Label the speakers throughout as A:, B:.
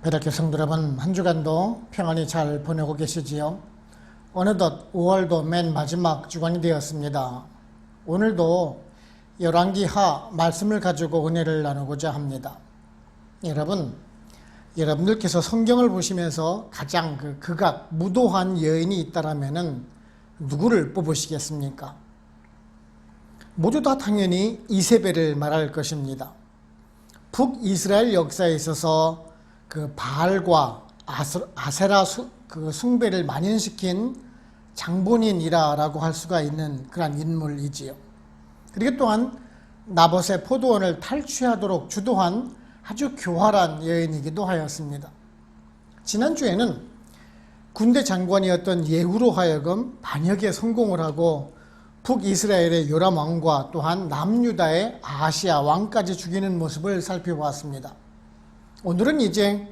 A: 배덕교 성도 여러분, 한 주간도 평안히 잘 보내고 계시지요? 어느덧 5월도 맨 마지막 주간이 되었습니다. 오늘도 열왕기하 말씀을 가지고 은혜를 나누고자 합니다. 여러분, 여러분들께서 성경을 보시면서 가장 그 극악 무도한 여인이 있다라면은 누구를 뽑으시겠습니까? 모두 다 당연히 이세벨을 말할 것입니다. 북이스라엘 역사에 있어서 그 바알과 아세라 수, 그 숭배를 만연시킨 장본인이라라고 할 수가 있는 그런 인물이지요. 그리고 또한 나봇의 포도원을 탈취하도록 주도한 아주 교활한 여인이기도 하였습니다. 지난주에는 군대 장관이었던 예후로 하여금 반역에 성공을 하고 북이스라엘의 요람 왕과 또한 남유다의 아시아 왕까지 죽이는 모습을 살펴보았습니다. 오늘은 이제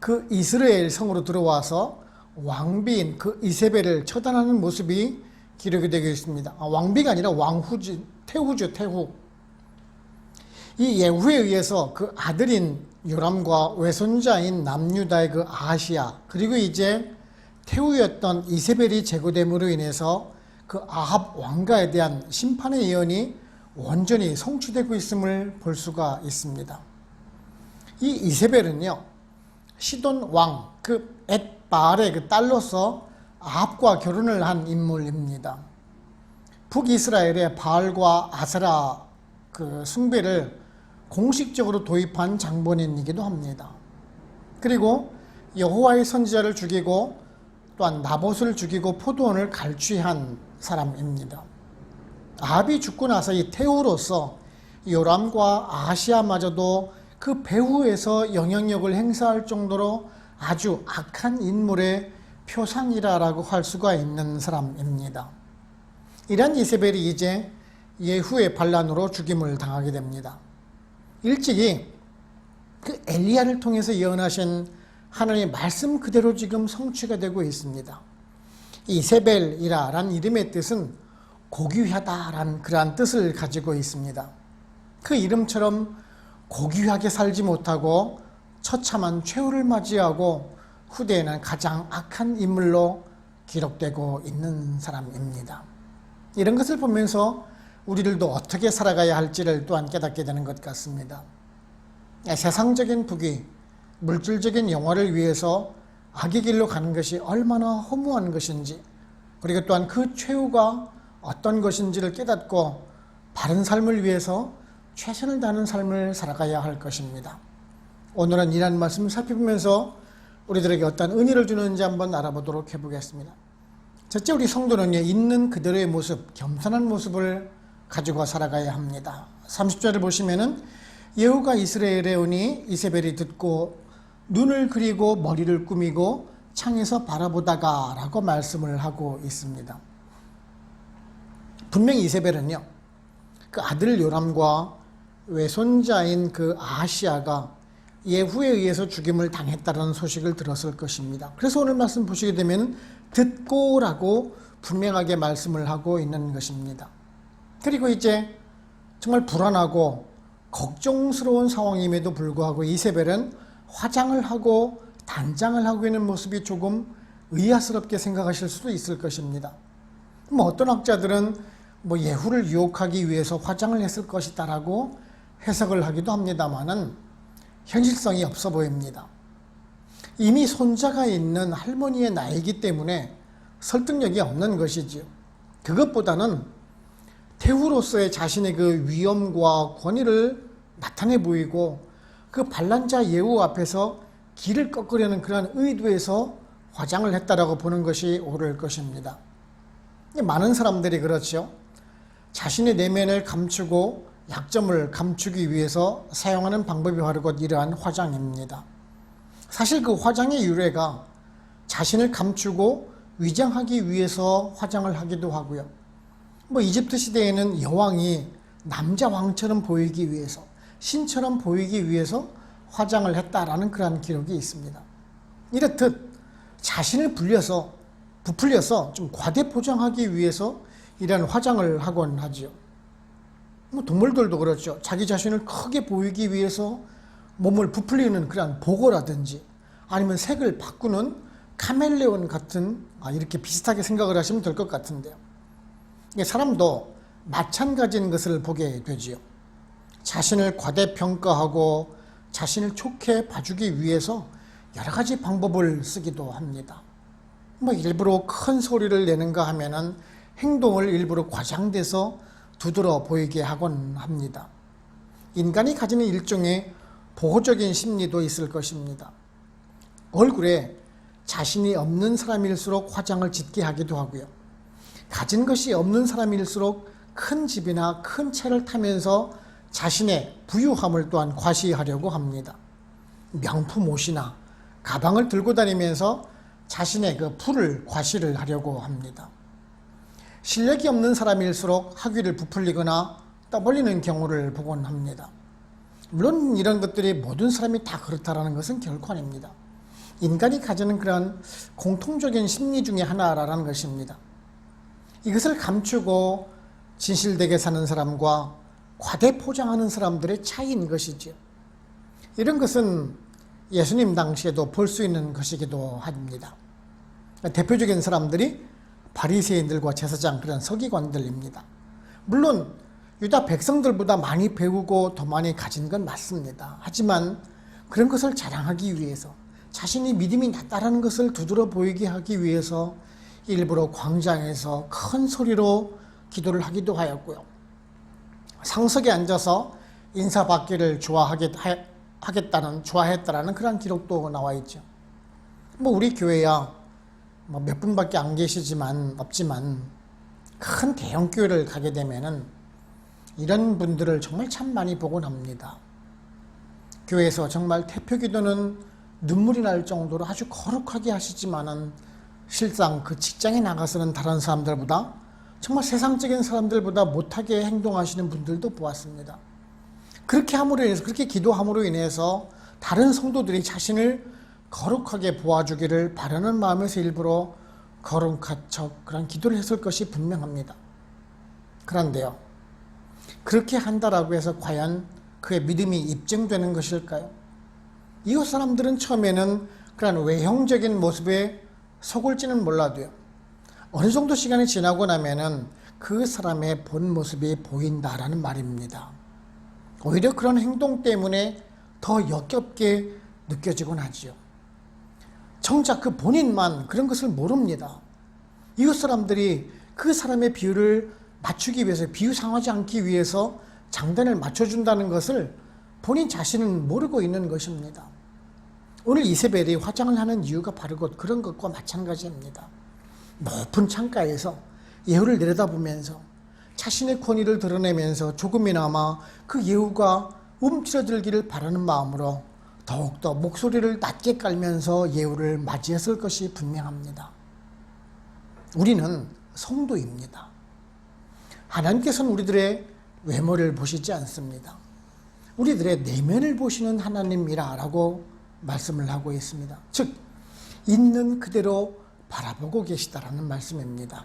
A: 그 이스라엘 성으로 들어와서 왕비인 그 이세벨을 처단하는 모습이 기록이 되고 있습니다. 아, 왕비가 아니라 왕후지, 태후죠, 태후. 이 예후에 의해서 그 아들인 요람과 외손자인 남유다의 그 아시아, 그리고 이제 태후였던 이세벨이 제거됨으로 인해서 그 아합 왕가에 대한 심판의 예언이 완전히 성취되고 있음을 볼 수가 있습니다. 이 이세벨은요, 시돈 왕, 그 엣바알의 그 딸로서 아합과 결혼을 한 인물입니다. 북이스라엘의 바알과 아세라 그 숭배를 공식적으로 도입한 장본인이기도 합니다. 그리고 여호와의 선지자를 죽이고 또한 나봇을 죽이고 포도원을 갈취한 사람입니다. 아합이 죽고 나서 이 태우로서 요람과 아시아마저도 그 배후에서 영향력을 행사할 정도로 아주 악한 인물의 표상이라라고 할 수가 있는 사람입니다. 이런 이세벨이 이제 예후의 반란으로 죽임을 당하게 됩니다. 일찍이 그 엘리야를 통해서 예언하신 하나님의 말씀 그대로 지금 성취가 되고 있습니다. 이세벨이라는 이름의 뜻은 고귀하다라는 그러한 뜻을 가지고 있습니다. 그 이름처럼 고귀하게 살지 못하고 처참한 최후를 맞이하고 후대에는 가장 악한 인물로 기록되고 있는 사람입니다. 이런 것을 보면서 우리들도 어떻게 살아가야 할지를 또한 깨닫게 되는 것 같습니다. 세상적인 부귀, 물질적인 영화를 위해서 악의 길로 가는 것이 얼마나 허무한 것인지, 그리고 또한 그 최후가 어떤 것인지를 깨닫고 바른 삶을 위해서 최선을 다하는 삶을 살아가야 할 것입니다. 오늘은 이런 말씀을 살펴보면서 우리들에게 어떤 은혜를 주는지 한번 알아보도록 해보겠습니다. 첫째 우리 성도는 있는 그대로의 모습, 겸손한 모습을 가지고 살아가야 합니다. 30절을 보시면은 예후가 이스라엘에 오니 이세벨이 듣고 눈을 그리고 머리를 꾸미고 창에서 바라보다가 라고 말씀을 하고 있습니다. 분명히 이세벨은요, 그 아들 요람과 외손자인 그 아시아가 예후에 의해서 죽임을 당했다는 소식을 들었을 것입니다. 그래서 오늘 말씀 보시게 되면 듣고라고 분명하게 말씀을 하고 있는 것입니다. 그리고 이제 정말 불안하고 걱정스러운 상황임에도 불구하고 이세벨은 화장을 하고 단장을 하고 있는 모습이 조금 의아스럽게 생각하실 수도 있을 것입니다. 뭐 어떤 학자들은 뭐 예후를 유혹하기 위해서 화장을 했을 것이다라고 해석을 하기도 합니다만은 현실성이 없어 보입니다. 이미 손자가 있는 할머니의 나이기 때문에 설득력이 없는 것이지요. 그것보다는 태후로서의 자신의 그 위엄과 권위를 나타내 보이고 그 반란자 예후 앞에서 길을 꺾으려는 그러한 의도에서 화장을 했다라고 보는 것이 옳을 것입니다. 많은 사람들이 그렇죠. 자신의 내면을 감추고 약점을 감추기 위해서 사용하는 방법이 바로 곧 이러한 화장입니다. 사실 그 화장의 유래가 자신을 감추고 위장하기 위해서 화장을 하기도 하고요. 뭐 이집트 시대에는 여왕이 남자 왕처럼 보이기 위해서 신처럼 보이기 위해서 화장을 했다라는 그러한 기록이 있습니다. 이렇듯 자신을 불려서 부풀려서 좀 과대 포장하기 위해서 이러한 화장을 하곤 하지요. 뭐 동물들도 그렇죠. 자기 자신을 크게 보이기 위해서 몸을 부풀리는 그러한 보고라든지 아니면 색을 바꾸는 카멜레온 같은 아, 이렇게 비슷하게 생각을 하시면 될 것 같은데요. 사람도 마찬가지인 것을 보게 되지요. 자신을 과대평가하고 자신을 좋게 봐주기 위해서 여러 가지 방법을 쓰기도 합니다. 뭐 일부러 큰 소리를 내는가 하면은 행동을 일부러 과장돼서 두드러 보이게 하곤 합니다. 인간이 가지는 일종의 보호적인 심리도 있을 것입니다. 얼굴에 자신이 없는 사람일수록 화장을 짙게 하기도 하고요. 가진 것이 없는 사람일수록 큰 집이나 큰 차를 타면서 자신의 부유함을 또한 과시하려고 합니다. 명품 옷이나 가방을 들고 다니면서 자신의 그 부를 과시를 하려고 합니다. 실력이 없는 사람일수록 학위를 부풀리거나 떠벌리는 경우를 보곤 합니다. 물론 이런 것들이 모든 사람이 다 그렇다라는 것은 결코 아닙니다. 인간이 가지는 그런 공통적인 심리 중의 하나라는 것입니다. 이것을 감추고 진실되게 사는 사람과 과대 포장하는 사람들의 차이인 것이지요. 이런 것은 예수님 당시에도 볼 수 있는 것이기도 합니다. 대표적인 사람들이 바리새인들과 제사장 그런 서기관들입니다. 물론 유다 백성들보다 많이 배우고 더 많이 가진 건 맞습니다. 하지만 그런 것을 자랑하기 위해서 자신이 믿음이 낮다라는 것을 두드러 보이게 하기 위해서 일부러 광장에서 큰 소리로 기도를 하기도 하였고요. 상석에 앉아서 인사받기를 좋아하겠다는 좋아했다라는 그런 기록도 나와 있죠. 뭐 우리 교회야 뭐 몇 분밖에 안 계시지만 없지만 큰 대형 교회를 가게 되면은 이런 분들을 정말 참 많이 보곤 합니다. 교회에서 정말 대표 기도는 눈물이 날 정도로 아주 거룩하게 하시지만은 실상 그 직장에 나가서는 다른 사람들보다 정말 세상적인 사람들보다 못하게 행동하시는 분들도 보았습니다. 그렇게 함으로 인해서 그렇게 기도함으로 인해서 다른 성도들이 자신을 거룩하게 보아주기를 바라는 마음에서 일부러 거룩한 척 그런 기도를 했을 것이 분명합니다. 그런데요. 그렇게 한다라고 해서 과연 그의 믿음이 입증되는 것일까요? 이웃 사람들은 처음에는 그런 외형적인 모습에 속을지는 몰라도요. 어느 정도 시간이 지나고 나면은 그 사람의 본 모습이 보인다라는 말입니다. 오히려 그런 행동 때문에 더 역겹게 느껴지곤 하지요. 정작 그 본인만 그런 것을 모릅니다. 이웃 사람들이 그 사람의 비율을 맞추기 위해서 비유 상하지 않기 위해서 장단을 맞춰준다는 것을 본인 자신은 모르고 있는 것입니다. 오늘 이세벨이 화장을 하는 이유가 바로 곧 그런 것과 마찬가지입니다. 높은 창가에서 예후를 내려다보면서 자신의 권위를 드러내면서 조금이나마 그 예후가 움츠러들기를 바라는 마음으로 더욱더 목소리를 낮게 깔면서 예후를 맞이했을 것이 분명합니다. 우리는 성도입니다. 하나님께서는 우리들의 외모를 보시지 않습니다. 우리들의 내면을 보시는 하나님이라라고 말씀을 하고 있습니다. 즉, 있는 그대로 바라보고 계시다라는 말씀입니다.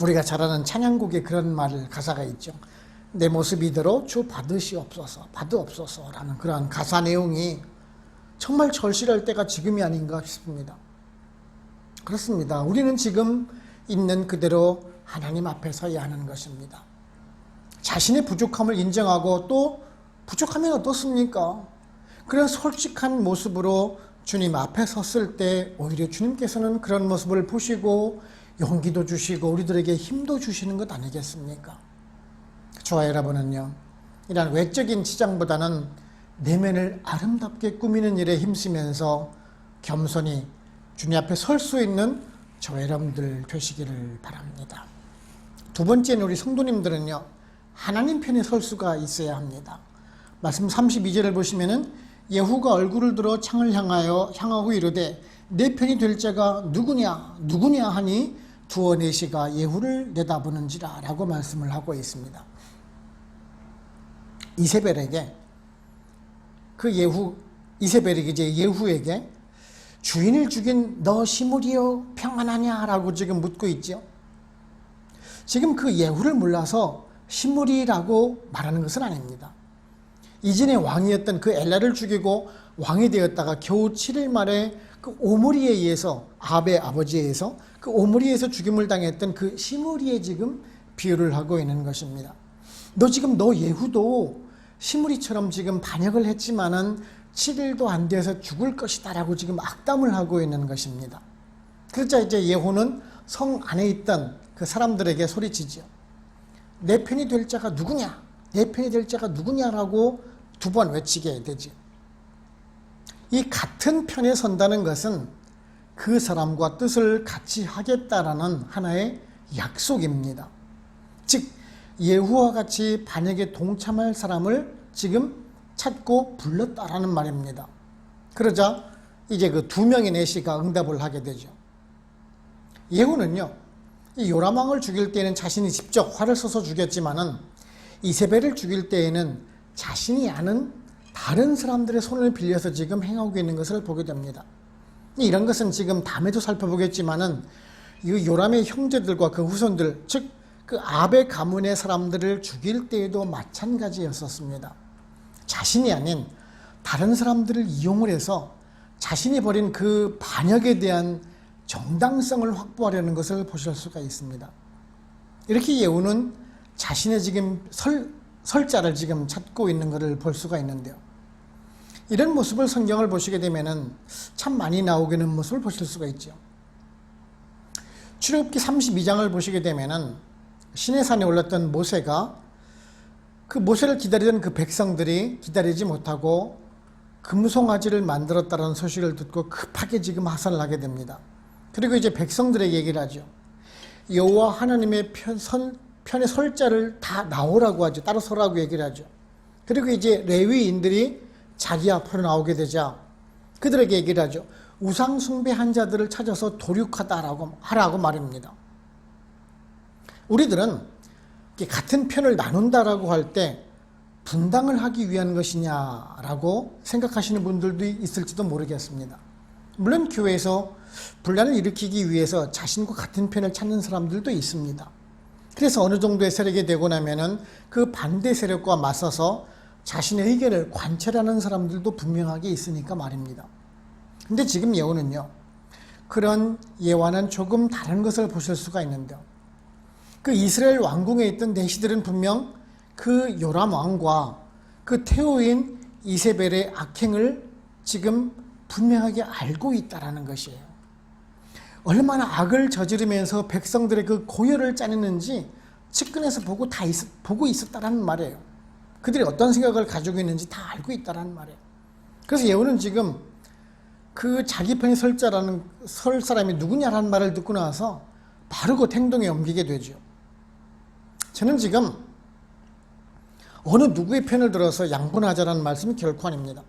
A: 우리가 잘 아는 찬양곡에 그런 말 가사가 있죠. 내 모습 이대로 주 받으시옵소서, 받으옵소서라는 그러한 가사 내용이 정말 절실할 때가 지금이 아닌가 싶습니다. 그렇습니다. 우리는 지금 있는 그대로 하나님 앞에 서야 하는 것입니다. 자신의 부족함을 인정하고 또 부족하면 어떻습니까? 그런 솔직한 모습으로 주님 앞에 섰을 때 오히려 주님께서는 그런 모습을 보시고 용기도 주시고 우리들에게 힘도 주시는 것 아니겠습니까? 저와 여러분은요, 이런 외적인 치장보다는 내면을 아름답게 꾸미는 일에 힘쓰면서 겸손히 주님 앞에 설 수 있는 저와 여러분들 되시기를 바랍니다. 두 번째는 우리 성도님들은요, 하나님 편에 설 수가 있어야 합니다. 말씀 32절을 보시면은 예후가 얼굴을 들어 창을 향하여 향하고 이르되 내 편이 될 자가 누구냐 누구냐 하니 두어 네시가 예후를 내다보는지라라고 말씀을 하고 있습니다. 이세벨에게 그 예후 이세벨이 이제 예후에게 주인을 죽인 너 시므리여 평안하냐라고 지금 묻고 있죠. 지금 그 예후를 몰라서 시므리라고 말하는 것은 아닙니다. 이전의 왕이었던 그 엘라를 죽이고 왕이 되었다가 겨우 7일 만에 그 오므리에 의해서 아베 아버지에 의해서 그 오므리에서 죽임을 당했던 그 시므리에 지금 비유를 하고 있는 것입니다. 너 지금 너 예후도 시므리처럼 지금 반역을 했지만은 7일도 안 돼서 죽을 것이다라고 지금 악담을 하고 있는 것입니다. 그러자 이제 예후는 성 안에 있던 그 사람들에게 소리치지요. 내 편이 될 자가 누구냐? 내 편이 될 자가 누구냐라고 두 번 외치게 되지. 이 같은 편에 선다는 것은 그 사람과 뜻을 같이 하겠다라는 하나의 약속입니다. 즉 예후와 같이 반역에 동참할 사람을 지금 찾고 불렀다라는 말입니다. 그러자 이제 그 두 명의 내시가 응답을 하게 되죠. 예후는요, 이 요람 왕을 죽일 때에는 자신이 직접 활을 쏘서 죽였지만은 이세벨을 죽일 때에는 자신이 아는 다른 사람들의 손을 빌려서 지금 행하고 있는 것을 보게 됩니다. 이런 것은 지금 다음에도 살펴보겠지만은 이 요람의 형제들과 그 후손들, 즉 그 아베 가문의 사람들을 죽일 때에도 마찬가지였었습니다. 자신이 아닌 다른 사람들을 이용을 해서 자신이 벌인 그 반역에 대한 정당성을 확보하려는 것을 보실 수가 있습니다. 이렇게 예후는 자신의 지금 설, 설자를 지금 찾고 있는 것을 볼 수가 있는데요. 이런 모습을 성경을 보시게 되면은 참 많이 나오게 되는 모습을 보실 수가 있죠. 출애굽기 32장을 보시게 되면은 신의 산에 올랐던 모세가 그 모세를 기다리던 그 백성들이 기다리지 못하고 금송아지를 만들었다는 소식을 듣고 급하게 지금 하산을 하게 됩니다. 그리고 이제 백성들에게 얘기를 하죠. 여호와 하나님의 편, 선, 편의 설자를 다 나오라고 하죠. 따로 서라고 얘기를 하죠. 그리고 이제 레위인들이 자기 앞으로 나오게 되자 그들에게 얘기를 하죠. 우상 숭배한 자들을 찾아서 도륙하다라고 하라고 말입니다. 우리들은 같은 편을 나눈다라고 할 때 분당을 하기 위한 것이냐라고 생각하시는 분들도 있을지도 모르겠습니다. 물론 교회에서 분란을 일으키기 위해서 자신과 같은 편을 찾는 사람들도 있습니다. 그래서 어느 정도의 세력이 되고 나면은 그 반대 세력과 맞서서 자신의 의견을 관철하는 사람들도 분명하게 있으니까 말입니다. 근데 지금 예언은요, 그런 예와는 조금 다른 것을 보실 수가 있는데요. 그 이스라엘 왕궁에 있던 내시들은 분명 그 요람 왕과 그 태호인 이세벨의 악행을 지금 분명하게 알고 있다라는 것이에요. 얼마나 악을 저지르면서 백성들의 그 고열을 짜내는지 측근에서 보고 다 있, 보고 있었다라는 말이에요. 그들이 어떤 생각을 가지고 있는지 다 알고 있다라는 말이에요. 그래서 예후는 지금 그 자기 편이 설 자라는 설 사람이 누구냐라는 말을 듣고 나서 그 행동에 옮기게 되죠. 저는 지금 어느 누구의 편을 들어서 양분하자라는 말씀이 결코 아닙니다.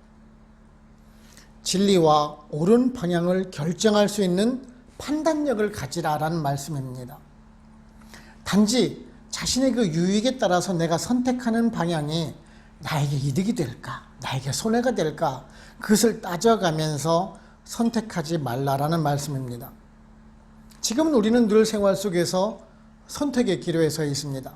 A: 진리와 옳은 방향을 결정할 수 있는 판단력을 가지라라는 말씀입니다. 단지 자신의 그 유익에 따라서 내가 선택하는 방향이 나에게 이득이 될까, 나에게 손해가 될까, 그것을 따져가면서 선택하지 말라라는 말씀입니다. 지금은 우리는 늘 생활 속에서 선택의 기로에 서 있습니다.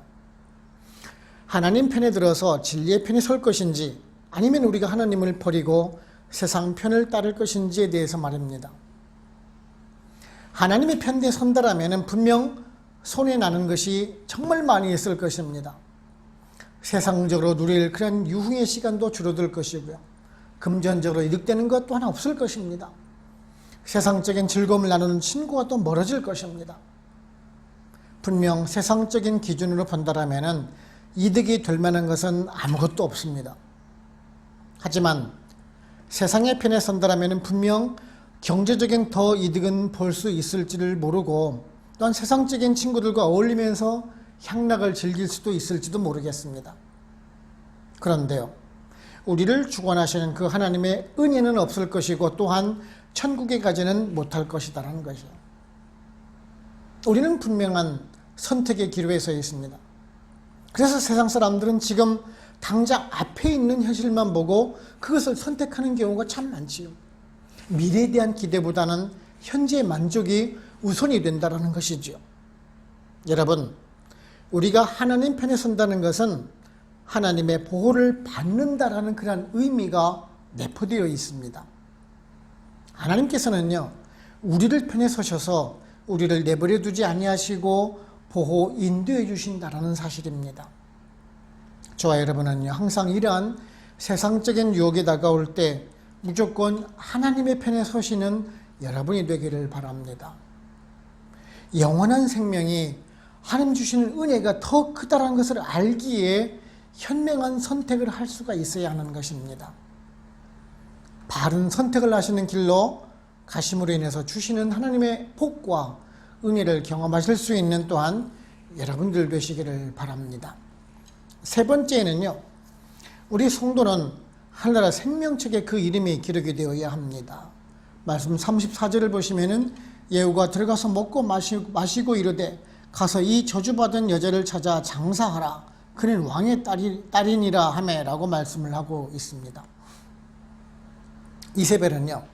A: 하나님 편에 들어서 진리의 편에 설 것인지 아니면 우리가 하나님을 버리고 세상 편을 따를 것인지에 대해서 말입니다. 하나님의 편에 선다라면 분명 손해 나는 것이 정말 많이 있을 것입니다. 세상적으로 누릴 그런 유흥의 시간도 줄어들 것이고요. 금전적으로 이득되는 것 또한 없을 것입니다. 세상적인 즐거움을 나누는 친구와 또 멀어질 것입니다. 분명 세상적인 기준으로 본다라면 이득이 될 만한 것은 아무것도 없습니다. 하지만 세상의 편에 선다라면 분명 경제적인 더 이득은 볼 수 있을지를 모르고 또한 세상적인 친구들과 어울리면서 향락을 즐길 수도 있을지도 모르겠습니다. 그런데요, 우리를 주관하시는 그 하나님의 은혜는 없을 것이고 또한 천국에 가지는 못할 것이다라는 것이요. 우리는 분명한 선택의 기로에 서 있습니다. 그래서 세상 사람들은 지금 당장 앞에 있는 현실만 보고 그것을 선택하는 경우가 참 많지요. 미래에 대한 기대보다는 현재의 만족이 우선이 된다는 것이지요. 여러분, 우리가 하나님 편에 선다는 것은 하나님의 보호를 받는다라는 그런 의미가 내포되어 있습니다. 하나님께서는요, 우리를 편에 서셔서 우리를 내버려 두지 아니하시고 보호 인도해 주신다라는 사실입니다. 저와 여러분은요, 항상 이러한 세상적인 유혹이 다가올 때 무조건 하나님의 편에 서시는 여러분이 되기를 바랍니다. 영원한 생명이 하나님 주시는 은혜가 더 크다는 것을 알기에 현명한 선택을 할 수가 있어야 하는 것입니다. 바른 선택을 하시는 길로 가심으로 인해서 주시는 하나님의 복과 은혜를 경험하실 수 있는 또한 여러분들 되시기를 바랍니다. 세 번째는요, 우리 성도는 하늘나라 생명책에 그 이름이 기록이 되어야 합니다. 말씀 34절을 보시면은 예후가 들어가서 먹고 마시고, 이르되 가서 이 저주받은 여자를 찾아 장사하라. 그는 왕의 딸이, 딸이니라 하매라고 말씀을 하고 있습니다. 이세벨은요,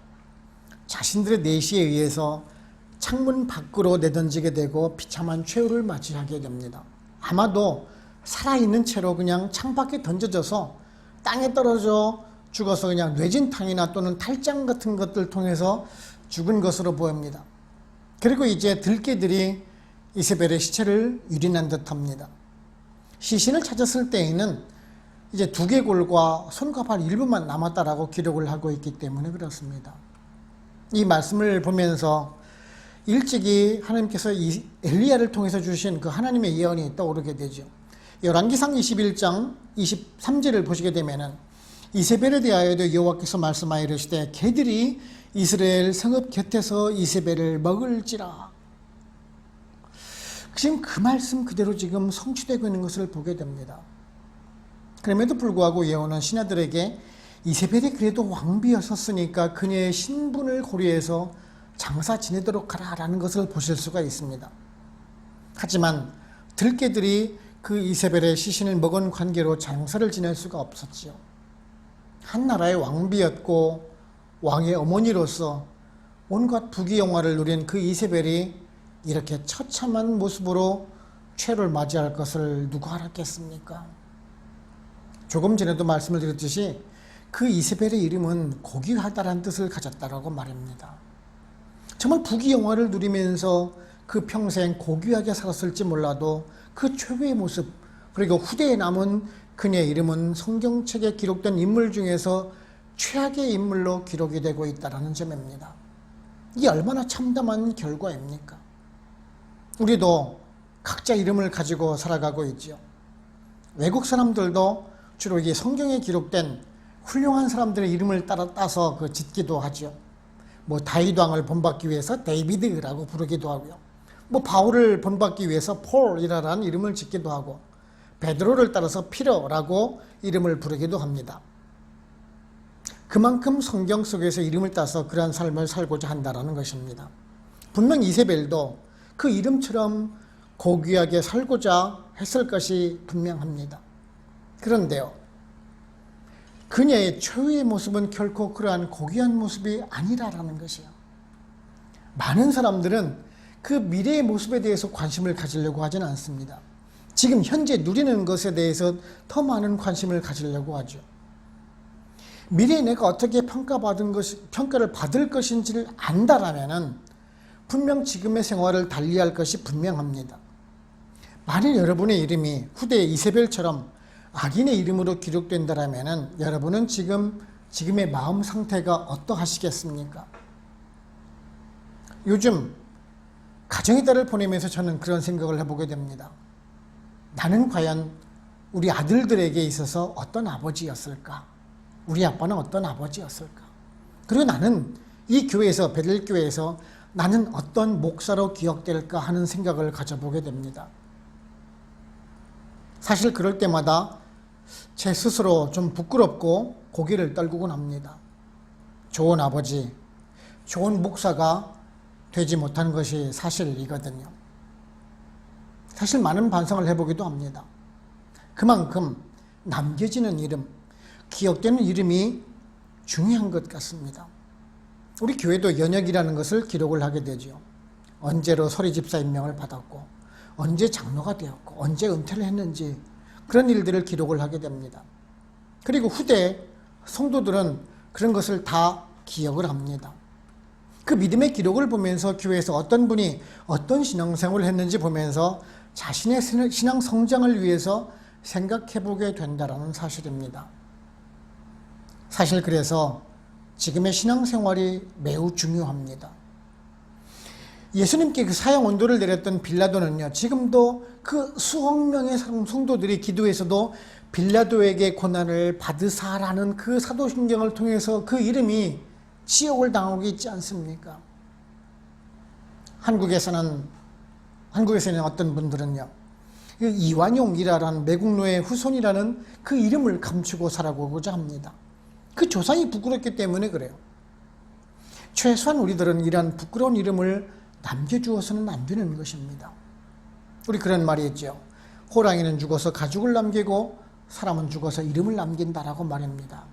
A: 자신들의 내시에 의해서 창문 밖으로 내던지게 되고 비참한 최후를 맞이하게 됩니다. 아마도 살아있는 채로 그냥 창밖에 던져져서 땅에 떨어져 죽어서 그냥 뇌진탕이나 또는 탈장 같은 것들 통해서 죽은 것으로 보입니다. 그리고 이제 들개들이 이세벨의 시체를 유린한 듯 합니다. 시신을 찾았을 때에는 이제 두개골과 손과 발 일부만 남았다라고 기록을 하고 있기 때문에 그렇습니다. 이 말씀을 보면서 일찍이 하나님께서 이 엘리야를 통해서 주신 그 하나님의 예언이 떠오르게 되죠. 열왕기상 21장 23절을 보시게 되면은 이세벨에 대하여도 여호와께서 말씀하여 이르시되 개들이 이스라엘 성읍 곁에서 이세벨을 먹을지라. 지금 그 말씀 그대로 지금 성취되고 있는 것을 보게 됩니다. 그럼에도 불구하고 예언은 신하들에게 이세벨이 그래도 왕비였었으니까 그녀의 신분을 고려해서 장사 지내도록 하라라는 것을 보실 수가 있습니다. 하지만 들개들이 그 이세벨의 시신을 먹은 관계로 장사를 지낼 수가 없었지요. 한 나라의 왕비였고 왕의 어머니로서 온갖 부귀영화를 누린 그 이세벨이 이렇게 처참한 모습으로 최를 맞이할 것을 누가 알았겠습니까? 조금 전에도 말씀을 드렸듯이 그 이세벨의 이름은 고귀하다라는 뜻을 가졌다라고 말합니다. 정말 부귀영화를 누리면서 그 평생 고귀하게 살았을지 몰라도 그 최후의 모습 그리고 후대에 남은 그녀의 이름은 성경책에 기록된 인물 중에서 최악의 인물로 기록이 되고 있다는 점입니다. 이게 얼마나 참담한 결과입니까? 우리도 각자 이름을 가지고 살아가고 있지요. 외국 사람들도 주로 이게 성경에 기록된 훌륭한 사람들의 이름을 따라 따서 그 짓기도 하죠. 뭐 다윗 왕을 본받기 위해서 데이비드라고 부르기도 하고요. 뭐 바울을 본받기 위해서 폴이라는 이름을 짓기도 하고 베드로를 따라서 피러라고 이름을 부르기도 합니다. 그만큼 성경 속에서 이름을 따서 그러한 삶을 살고자 한다라는 것입니다. 분명 이세벨도 그 이름처럼 고귀하게 살고자 했을 것이 분명합니다. 그런데요. 그녀의 최후의 모습은 결코 그러한 고귀한 모습이 아니라라는 것이요. 많은 사람들은 그 미래의 모습에 대해서 관심을 가지려고 하지는 않습니다. 지금 현재 누리는 것에 대해서 더 많은 관심을 가지려고 하죠. 미래에 내가 어떻게 평가받은 것이, 평가를 받을 것인지를 안다라면은 분명 지금의 생활을 달리할 것이 분명합니다. 만일 여러분의 이름이 후대 이세벨처럼 악인의 이름으로 기록된다라면은 여러분은 지금 지금의 마음 상태가 어떠하시겠습니까? 요즘 가정의 달을 보내면서 저는 그런 생각을 해보게 됩니다. 나는 과연 우리 아들들에게 있어서 어떤 아버지였을까? 우리 아빠는 어떤 아버지였을까? 그리고 나는 이 교회에서 베들 교회에서 나는 어떤 목사로 기억될까 하는 생각을 가져보게 됩니다. 사실 그럴 때마다 제 스스로 좀 부끄럽고 고개를 떨구곤 합니다. 좋은 아버지, 좋은 목사가 되지 못한 것이 사실이거든요. 사실 많은 반성을 해보기도 합니다. 그만큼 남겨지는 이름, 기억되는 이름이 중요한 것 같습니다. 우리 교회도 연역이라는 것을 기록을 하게 되죠. 언제로 소리 집사 임명을 받았고, 언제 장로가 되었고, 언제 은퇴를 했는지 그런 일들을 기록을 하게 됩니다. 그리고 후대 성도들은 그런 것을 다 기억을 합니다. 그 믿음의 기록을 보면서 교회에서 어떤 분이 어떤 신앙생활을 했는지 보면서 자신의 신앙 성장을 위해서 생각해 보게 된다는 사실입니다. 사실 그래서 지금의 신앙생활이 매우 중요합니다. 예수님께 그 사형 온도를 내렸던 빌라도는요, 지금도 그 수억 명의 성도들이 기도에서도 빌라도에게 고난을 받으사라는 그 사도신경을 통해서 그 이름이 지옥을 당하고 있지 않습니까? 한국에서는, 한국에서는 어떤 분들은요, 이완용이라는 매국노의 후손이라는 그 이름을 감추고 살아가고자 합니다. 그 조상이 부끄럽기 때문에 그래요. 최소한 우리들은 이러한 부끄러운 이름을 남겨주어서는 안 되는 것입니다. 우리 그런 말이 있죠. 호랑이는 죽어서 가죽을 남기고 사람은 죽어서 이름을 남긴다라고 말합니다.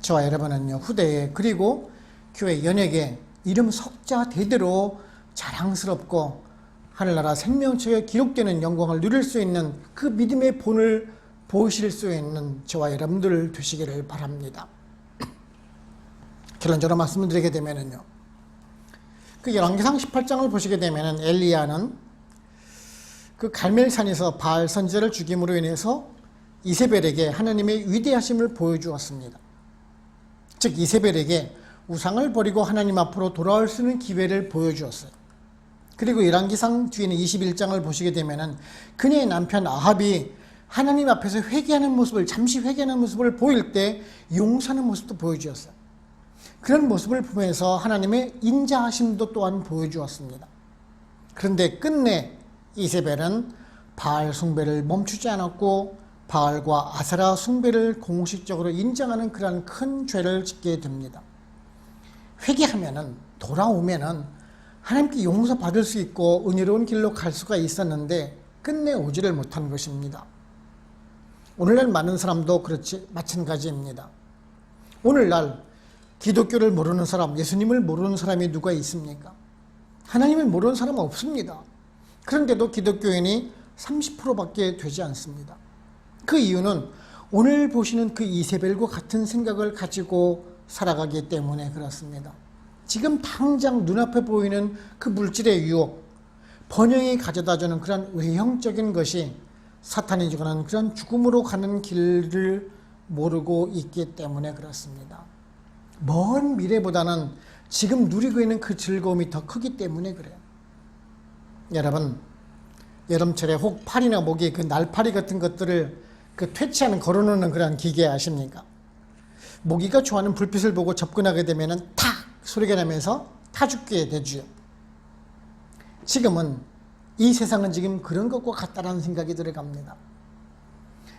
A: 저와 여러분은요, 후대에 그리고 교회 연예계 이름 석자 대대로 자랑스럽고 하늘나라 생명책에 기록되는 영광을 누릴 수 있는 그 믿음의 본을 보실 수 있는 저와 여러분들 되시기를 바랍니다. 결론적으로 말씀을 드리게 되면은요. 그 열왕기상 18장을 보시게 되면은 엘리야는 그 갈멜산에서 바알 선지자를 죽임으로 인해서 이세벨에게 하나님의 위대하심을 보여주었습니다. 즉 이세벨에게 우상을 버리고 하나님 앞으로 돌아올 수 있는 기회를 보여주었어요. 그리고 열왕기상 뒤에는 21장을 보시게 되면은 그녀의 남편 아합이 하나님 앞에서 회개하는 모습을 잠시 회개하는 모습을 보일 때 용서하는 모습도 보여주었어요. 그런 모습을 보면서 하나님의 인자하심도 또한 보여주었습니다. 그런데 끝내 이세벨은 바알 숭배를 멈추지 않았고 바알과 아세라 숭배를 공식적으로 인정하는 그러한 큰 죄를 짓게 됩니다. 회개하면은 돌아오면은 하나님께 용서받을 수 있고 은혜로운 길로 갈 수가 있었는데 끝내 오지를 못한 것입니다. 오늘날 많은 사람도 그렇지 마찬가지입니다. 오늘날 기독교를 모르는 사람, 예수님을 모르는 사람이 누가 있습니까? 하나님을 모르는 사람은 없습니다. 그런데도 기독교인이 30%밖에 되지 않습니다. 그 이유는 오늘 보시는 그 이세벨과 같은 생각을 가지고 살아가기 때문에 그렇습니다. 지금 당장 눈앞에 보이는 그 물질의 유혹, 번영이 가져다 주는 그런 외형적인 것이 사탄이 주는 그런 죽음으로 가는 길을 모르고 있기 때문에 그렇습니다. 먼 미래보다는 지금 누리고 있는 그 즐거움이 더 크기 때문에 그래요. 여러분, 여름철에 혹 파리나 모기 그 날파리 같은 것들을 그 퇴치하는 걸어놓는 그런 기계 아십니까? 모기가 좋아하는 불빛을 보고 접근하게 되면은 탁 소리가 나면서 타 죽게 되죠. 지금은 이 세상은 지금 그런 것과 같다라는 생각이 들어갑니다.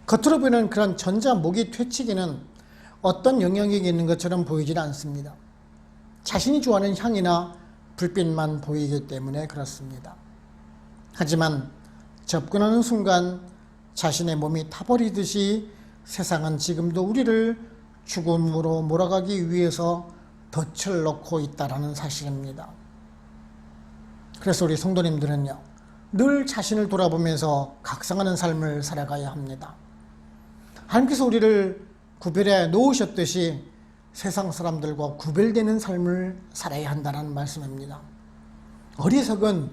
A: 겉으로 보이는 그런 전자 모기 퇴치기는 어떤 영향력이 있는 것처럼 보이질 않습니다. 자신이 좋아하는 향이나 불빛만 보이기 때문에 그렇습니다. 하지만 접근하는 순간 자신의 몸이 타버리듯이 세상은 지금도 우리를 죽음으로 몰아가기 위해서 덫을 놓고 있다라는 사실입니다. 그래서 우리 성도님들은요, 늘 자신을 돌아보면서 각성하는 삶을 살아가야 합니다. 하나님께서 우리를 구별해 놓으셨듯이 세상 사람들과 구별되는 삶을 살아야 한다는 말씀입니다. 어리석은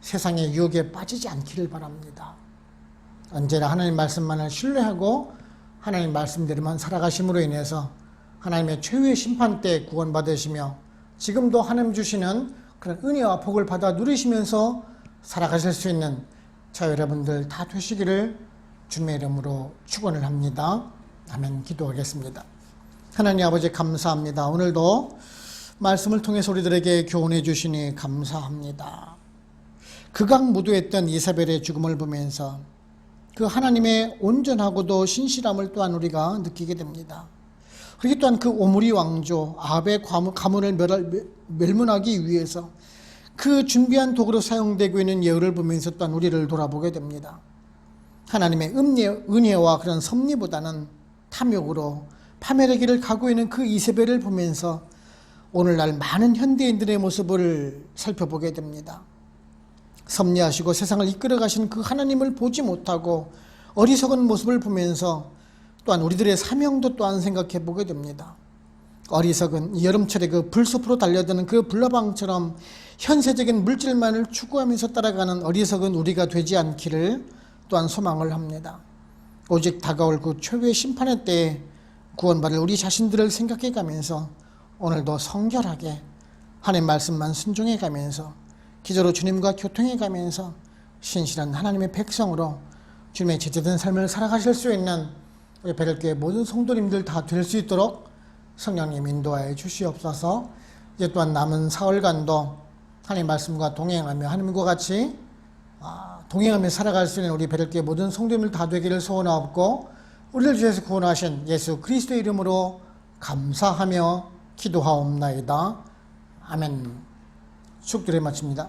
A: 세상의 유혹에 빠지지 않기를 바랍니다. 언제나 하나님 말씀만을 신뢰하고 하나님 말씀대로만 살아가심으로 인해서 하나님의 최후의 심판 때 구원받으시며 지금도 하나님 주시는 그런 은혜와 복을 받아 누리시면서 살아가실 수 있는 저 여러분들 다 되시기를 주님의 이름으로 축원을 합니다. 아멘 기도하겠습니다. 하나님 아버지 감사합니다. 오늘도 말씀을 통해서 우리들에게 교훈해 주시니 감사합니다. 극악 무도했던 이사벨의 죽음을 보면서 그 하나님의 온전하고도 신실함을 또한 우리가 느끼게 됩니다. 그리고 또한 그 오므리 왕조 아합의 가문을 멸문하기 위해서 그 준비한 도구로 사용되고 있는 예우를 보면서 또한 우리를 돌아보게 됩니다. 하나님의 은혜, 은혜와 그런 섭리보다는 탐욕으로 파멸의 가고 있는 그 이세벨을 보면서 오늘날 많은 현대인들의 모습을 살펴보게 됩니다. 섭리하시고 세상을 이끌어 가신 그 하나님을 보지 못하고 어리석은 모습을 보면서 또한 우리들의 사명도 또한 생각해 보게 됩니다. 어리석은 이 여름철에 그 불숲으로 달려드는 그 불나방처럼 현세적인 물질만을 추구하면서 따라가는 어리석은 우리가 되지 않기를 또한 소망을 합니다. 오직 다가올 그 최후의 심판의 때에 구원받을 우리 자신들을 생각해 가면서 오늘도 성결하게 하나님 말씀만 순종해 가면서 기저로 주님과 교통해 가면서 신실한 하나님의 백성으로 주님의 제대된 삶을 살아가실 수 있는 우리 베를교회 모든 성도님들 다 될 수 있도록 성령님 인도하여 주시옵소서. 이제 또한 남은 사흘간도 하나님 말씀과 동행하며 하나님과 같이 아, 동행하며 살아갈 수 있는 우리 베를교회 모든 성도님들 다 되기를 소원하옵고 우리를 주에서 구원하신 예수 그리스도의 이름으로 감사하며 기도하옵나이다. 아멘. 축들에 마칩니다.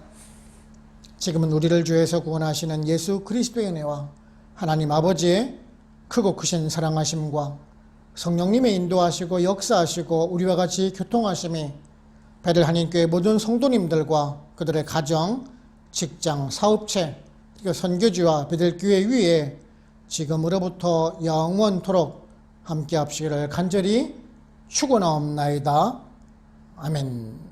A: 지금은 우리를 주에서 구원하시는 예수 그리스도의 은혜와 하나님 아버지의 크고 크신 사랑하심과 성령님의 인도하시고 역사하시고 우리와 같이 교통하심이 베를 한인교회 모든 성도님들과 그들의 가정, 직장, 사업체, 그리고 선교지와 베들교회 위에 지금으로부터 영원토록 함께 합시기를 간절히 축원하옵나이다. 아멘.